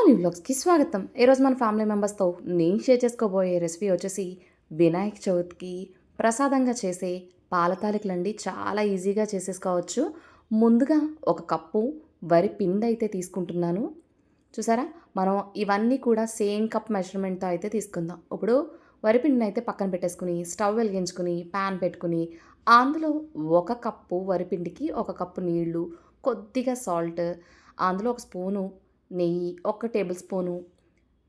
All వ్లాగ్స్కి స్వాగతం. ఈరోజు మన ఫ్యామిలీ మెంబర్స్తో నేను షేర్ చేసుకోబోయే రెసిపీ వచ్చేసి వినాయక చవితికి ప్రసాదంగా చేసే పాల తాలికలండి చాలా ఈజీగా చేసేసుకోవచ్చు. ముందుగా ఒక కప్పు వరి పిండి అయితే తీసుకుంటున్నాను. చూసారా? మనం ఇవన్నీ కూడా సేమ్ కప్ మెజర్మెంట్తో అయితే తీసుకుందాం. ఇప్పుడు వరి పిండిని అయితే పక్కన పెట్టేసుకుని స్టవ్ వెలిగించుకుని ప్యాన్ పెట్టుకుని అందులో ఒక కప్పు వరిపిండికి ఒక కప్పు నీళ్ళు కొద్దిగా సాల్ట్ అందులో ఒక స్పూను నెయ్యి ఒక టేబుల్ స్పూను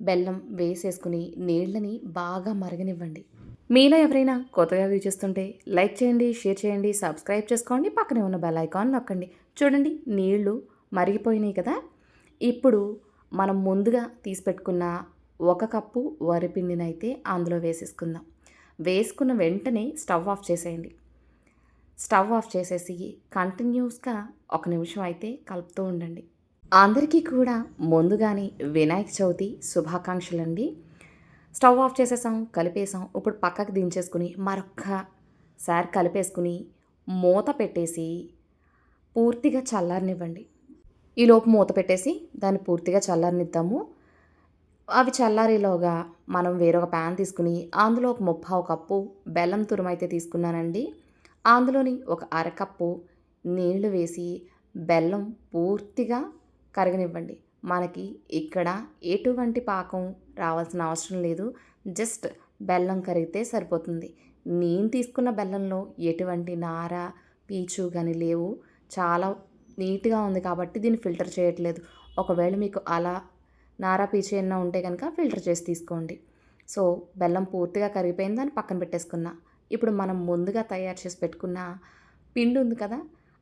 బెల్లం వేసేసుకుని నీళ్ళని బాగా మరగనివ్వండి. మీలో ఎవరైనా కొత్తగా వ్యూ చేస్తుంటే లైక్ చేయండి షేర్ చేయండి సబ్స్క్రైబ్ చేసుకోండి పక్కనే ఉన్న బెల్ ఐకాన్ నొక్కండి. చూడండి నీళ్ళు మరిగిపోయినాయి కదా? ఇప్పుడు మనం ముందుగా తీసి పెట్టుకున్న ఒక కప్పు వరిపిండిని అయితే అందులో వేసేసుకుందాం. వేసుకున్న వెంటనే స్టవ్ ఆఫ్ చేసేయండి. స్టవ్ ఆఫ్ చేసేసి కంటిన్యూస్గా ఒక నిమిషం అయితే కలుపుతూ ఉండండి. అందరికీ కూడా ముందుగానే వినాయక చవితి శుభాకాంక్షలు అండి స్టవ్ ఆఫ్ చేసేసాం కలిపేసాం. ఇప్పుడు పక్కకు దించేసుకుని మరొక్కసారి కలిపేసుకుని మూత పెట్టేసి పూర్తిగా చల్లారనివ్వండి. ఈలోపు మూత పెట్టేసి దాన్ని పూర్తిగా చల్లారనిద్దాము. అవి చల్లారేలోగా మనం వేరొక ప్యాన్ తీసుకుని అందులో ఒక ముప్పావు కప్పు బెల్లం తురుమైతే తీసుకున్నానండి. అందులోని ఒక అరకప్పు నీళ్ళు వేసి బెల్లం పూర్తిగా కరగనివ్వండి. మనకి ఇక్కడ ఎటువంటి పాకం రావాల్సిన అవసరం లేదు. జస్ట్ బెల్లం కరిగితే సరిపోతుంది. నేను తీసుకున్న బెల్లంలో ఎటువంటి నార పీచు కానీ లేవు. చాలా నీట్గా ఉంది కాబట్టి దీన్ని ఫిల్టర్ చేయట్లేదు. ఒకవేళ మీకు అలా నారా పీచు ఏమైనా ఉంటే కనుక ఫిల్టర్ చేసి తీసుకోండి. సో బెల్లం పూర్తిగా కరిగిపోయింది దాన్ని పక్కన పెట్టేసుకున్నా. ఇప్పుడు మనం ముందుగా తయారు చేసి పెట్టుకున్న పిండి ఉంది కదా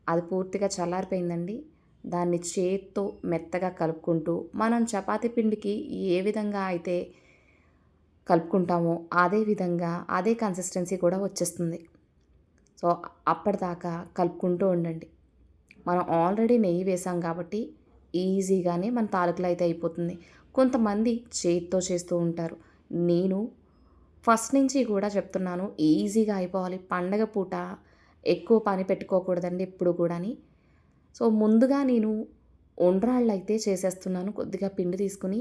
అది పూర్తిగా చల్లారిపోయిందండి. దాన్ని చేత్తో మెత్తగా కలుపుకుంటూ మనం చపాతీ పిండికి ఏ విధంగా అయితే కలుపుకుంటామో అదే విధంగా అదే కన్సిస్టెన్సీ కూడా వచ్చేస్తుంది. సో అప్పటిదాకా కలుపుకుంటూ ఉండండి. మనం ఆల్రెడీ నెయ్యి వేసాం కాబట్టి ఈజీగానే మన తాలూకులు అయితే అయిపోతుంది. కొంతమంది చేతితో చేస్తూ ఉంటారు. నేను ఫస్ట్ నుంచి కూడా చెప్తున్నాను ఈజీగా అయిపోవాలి. పండగ పూట ఎక్కువ పని పెట్టుకోకూడదండి ఎప్పుడు కూడాని. సో ముందుగా నేను ఉండ్రాళ్ళు అయితే చేసేస్తున్నాను. కొద్దిగా పిండి తీసుకుని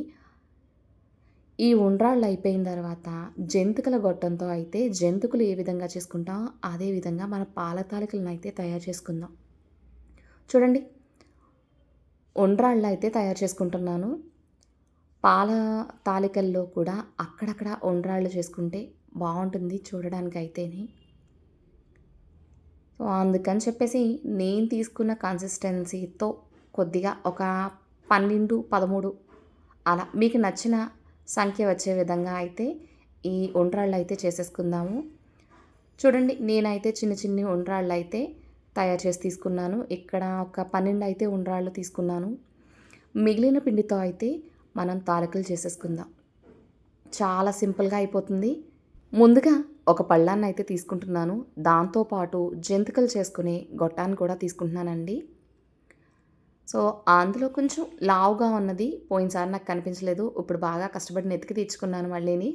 ఈ ఉండ్రాళ్ళు అయిపోయిన తర్వాత జంతికల గొట్టంతో అయితే జంతికలు ఏ విధంగా చేసుకుంటాం అదే విధంగా మన పాలతాలికలను అయితే తయారు చేసుకుందాం. చూడండి. ఉండ్రాళ్ళు అయితే తయారు చేసుకుంటున్నాను. పాల తాలికల్లో కూడా అక్కడక్కడ ఉండ్రాళ్ళు చేసుకుంటే బాగుంటుంది చూడడానికి అయితేనే సో అందుకని చెప్పేసి నేను తీసుకున్న కన్సిస్టెన్సీతో కొద్దిగా ఒక పన్నెండు పదమూడు అలా మీకు నచ్చిన సంఖ్య వచ్చే విధంగా అయితే ఈ ఉండ్రాళ్ళు అయితే చేసేసుకుందాము. చూడండి నేనైతే చిన్న చిన్ని ఉండ్రాళ్ళు అయితే తయారు చేసి తీసుకున్నాను. ఇక్కడ ఒక పన్నెండు అయితే ఉండ్రాళ్ళు తీసుకున్నాను. మిగిలిన పిండితో అయితే మనం తాలకులు చేసేసుకుందాం. చాలా సింపుల్గా అయిపోతుంది. ముందుగా ఒక పళ్ళాన్ని అయితే తీసుకుంటున్నాను దాంతోపాటు జంతికలు చేసుకునే గొట్టాన్ని కూడా తీసుకుంటున్నానండి. సో అందులో కొంచెం లావుగా ఉన్నది. పోయినసారి నాకు కనిపించలేదు. ఇప్పుడు బాగా కష్టపడి నెతికి తెచ్చుకున్నాను మళ్ళీని.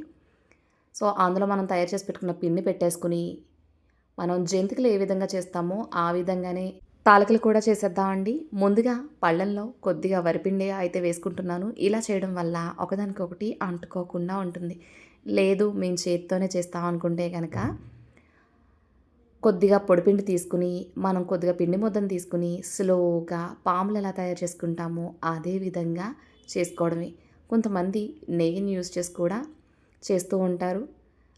సో అందులో మనం తయారు చేసి పెట్టుకున్న పిన్ని పెట్టేసుకుని మనం జంతికలు ఏ విధంగా చేస్తామో ఆ విధంగానే తాలకలు కూడా చేసేద్దామండి. ముందుగా పళ్ళల్లో కొద్దిగా వరిపిండి అయితే వేసుకుంటున్నాను. ఇలా చేయడం వల్ల ఒకదానికొకటి అంటుకోకుండా ఉంటుంది. లేదు మేము చేతితోనే చేస్తాం అనుకుంటే కనుక కొద్దిగా పొడిపిండి తీసుకుని మనం కొద్దిగా పిండి ముద్దను తీసుకుని స్లోగా పాములు ఎలా తయారు చేసుకుంటామో అదే విధంగా చేసుకోవడమే. కొంతమంది నెయ్యిని యూజ్ చేసి కూడా చేస్తూ ఉంటారు.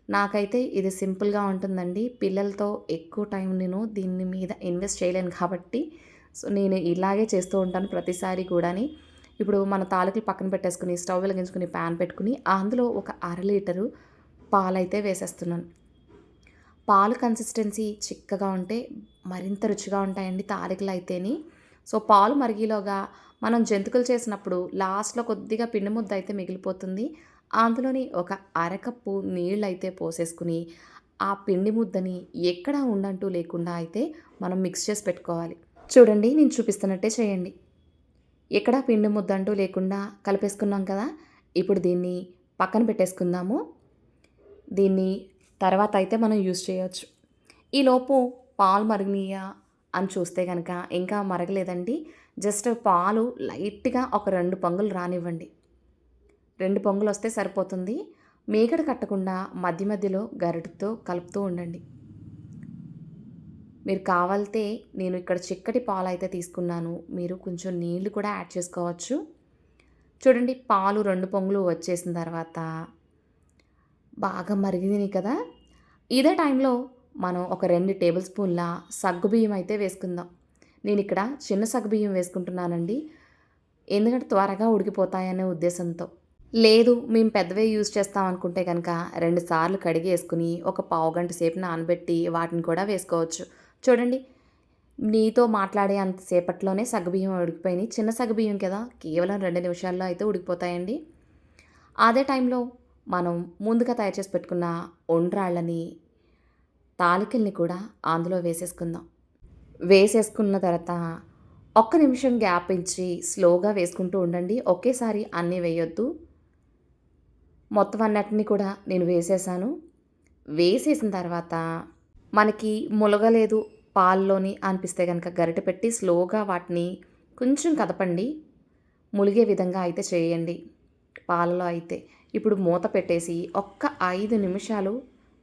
నాకైతే ఇది సింపుల్గా ఉంటుందండి. పిల్లలతో ఎక్కువ టైం నేను దీని మీద ఇన్వెస్ట్ చేయలేను కాబట్టి సో నేను ఇలాగే చేస్తూ ఉంటాను ప్రతిసారి కూడాని. ఇప్పుడు మన తాలూకులు పక్కన పెట్టేసుకుని స్టవ్ వెలిగించుకుని ప్యాన్ పెట్టుకుని అందులో ఒక అర లీటరు పాలైతే వేసేస్తున్నాను. పాలు కన్సిస్టెన్సీ చిక్కగా ఉంటే మరింత రుచిగా ఉంటాయండి తాలికలు అయితేని. సో పాలు మరిగిలోగా మనం జంతికలు చేసినప్పుడు లాస్ట్లో కొద్దిగా పిండి ముద్ద అయితే మిగిలిపోతుంది. అందులోని ఒక అరకప్పు నీళ్ళు అయితే పోసేసుకుని ఆ పిండి ముద్దని ఎక్కడా ఉండంటూ లేకుండా అయితే మనం మిక్స్ చేసి పెట్టుకోవాలి. చూడండి నేను చూపిస్తున్నట్టే చేయండి. ఎక్కడా పిండి ముద్ద అంటూ లేకుండా కలిపేసుకున్నాం కదా. ఇప్పుడు దీన్ని పక్కన పెట్టేసుకుందాము. దీన్ని తర్వాత అయితే మనం యూజ్ చేయొచ్చు. ఈలోపు పాలు మరిగినాయా అని చూస్తే కనుక ఇంకా మరగలేదండి. జస్ట్ పాలు లైట్గా ఒక రెండు పొంగులు రానివ్వండి. రెండు పొంగులు వస్తే సరిపోతుంది. మీగడ కట్టకుండా మధ్య మధ్యలో గరిటతో కలుపుతూ ఉండండి. మీరు కావాలితే నేను ఇక్కడ చిక్కటి పాలు అయితే తీసుకున్నాను. మీరు కొంచెం నీళ్ళు కూడా యాడ్ చేసుకోవచ్చు. చూడండి పాలు రెండు పొంగులు వచ్చేసిన తర్వాత బాగా మరిగింది కదా. ఇదే టైంలో మనం ఒక రెండు టేబుల్ స్పూన్ల సగ్గుబియ్యం అయితే వేసుకుందాం. నేను ఇక్కడ చిన్న సగ్గుబియ్యం వేసుకుంటున్నానండి. ఎందుకంటే త్వరగా ఉడికిపోతాయనే ఉద్దేశంతో. లేదు మేము పెద్దవే యూజ్ చేస్తాం అనుకుంటే కనుక రెండు సార్లు కడిగి వేసుకుని ఒక పావు గంట సేపు నానబెట్టి వాటిని కూడా వేసుకోవచ్చు. చూడండి నీతో మాట్లాడే అంతసేపట్లోనే సగబియ్యం ఉడికిపోయినాయి. చిన్న సగబియ్యం కదా కేవలం రెండు నిమిషాల్లో అయితే ఉడికిపోతాయండి. అదే టైంలో మనం ముందుగా తయారు చేసి పెట్టుకున్న ఒండ్రాళ్ళని తాలికల్ని కూడా అందులో వేసేసుకుందాం. వేసేసుకున్న తర్వాత ఒక్క నిమిషం గ్యాప్ ఇచ్చి స్లోగా వేసుకుంటూ ఉండండి. ఒకేసారి అన్నీ వేయొద్దు. మొత్తం అన్నిటిని కూడా నేను వేసేసాను. వేసేసిన తర్వాత మనకి ములగలేదు. పాల్లోని అనిపిస్తే కనుక గరిటె పెట్టి స్లోగా వాటిని కొంచెం కదపండి. ములిగే విధంగా అయితే చేయండి. పాలలో అయితే ఇప్పుడు మూత పెట్టేసి ఒక్క ఐదు నిమిషాలు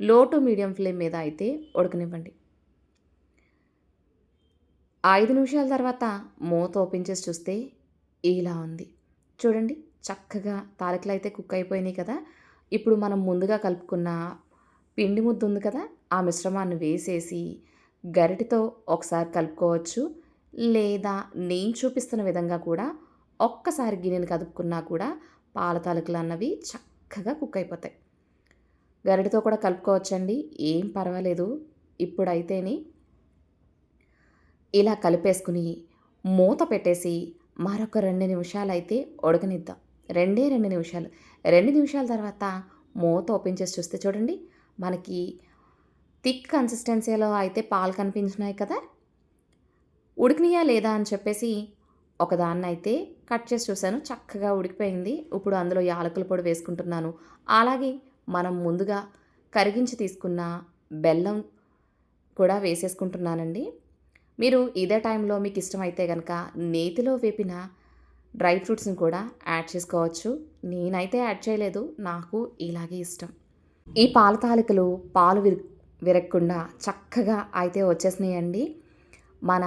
లో టు మీడియం ఫ్లేమ్ మీద అయితే ఉడకనివ్వండి. ఐదు నిమిషాల తర్వాత మూత ఓపెన్ చేసి చూస్తే ఇలా ఉంది. చూడండి చక్కగా తాలికలు అయితే కుక్ అయిపోయినాయి కదా. ఇప్పుడు మనం ముందుగా కలుపుకున్న పిండి ముద్ద ఉంది కదా ఆ మిశ్రమాన్ని వేసేసి గరిటితో ఒకసారి కలుపుకోవచ్చు. లేదా నేను చూపిస్తున్న విధంగా కూడా ఒక్కసారి గిన్నెని కదుపుకున్నా కూడా పాల తాలకులు అన్నవి చక్కగా కుక్ అయిపోతాయి. గరిటతో కూడా కలుపుకోవచ్చండి. ఏం పర్వాలేదు. ఇప్పుడైతేని ఇలా కలిపేసుకుని మూత పెట్టేసి మరొక రెండు నిమిషాలు అయితే ఉడకనిద్దాం. రెండే రెండు నిమిషాలు. రెండు నిమిషాల తర్వాత మూత ఓపెన్ చేసి చూస్తే చూడండి. మనకి థిక్ కన్సిస్టెన్సీలో అయితే పాలు కనిపించినాయి కదా? ఉడికినాయా లేదా అని చెప్పేసి ఒకదాన్ని అయితే కట్ చేసి చూశాను. చక్కగా ఉడికిపోయింది. ఇప్పుడు అందులో యాలకుల పొడి వేసుకుంటున్నాను. అలాగే మనం ముందుగా కరిగించి తీసుకున్న బెల్లం కూడా వేసేసుకుంటున్నానండి. మీరు ఇదే టైంలో మీకు ఇష్టమైతే కనుక నేతిలో వేపిన డ్రై ఫ్రూట్స్ని కూడా యాడ్ చేసుకోవచ్చు. నేనైతే యాడ్ చేయలేదు. నాకు ఇలాగే ఇష్టం. ఈ పాల తాలికలు పాలు విరి విరక్కుండా చక్కగా అయితే వచ్చేసినాయండి. మన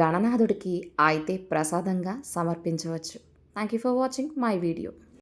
గణనాథుడికి అయితే ప్రసాదంగా సమర్పించవచ్చు. Thank you for watching my video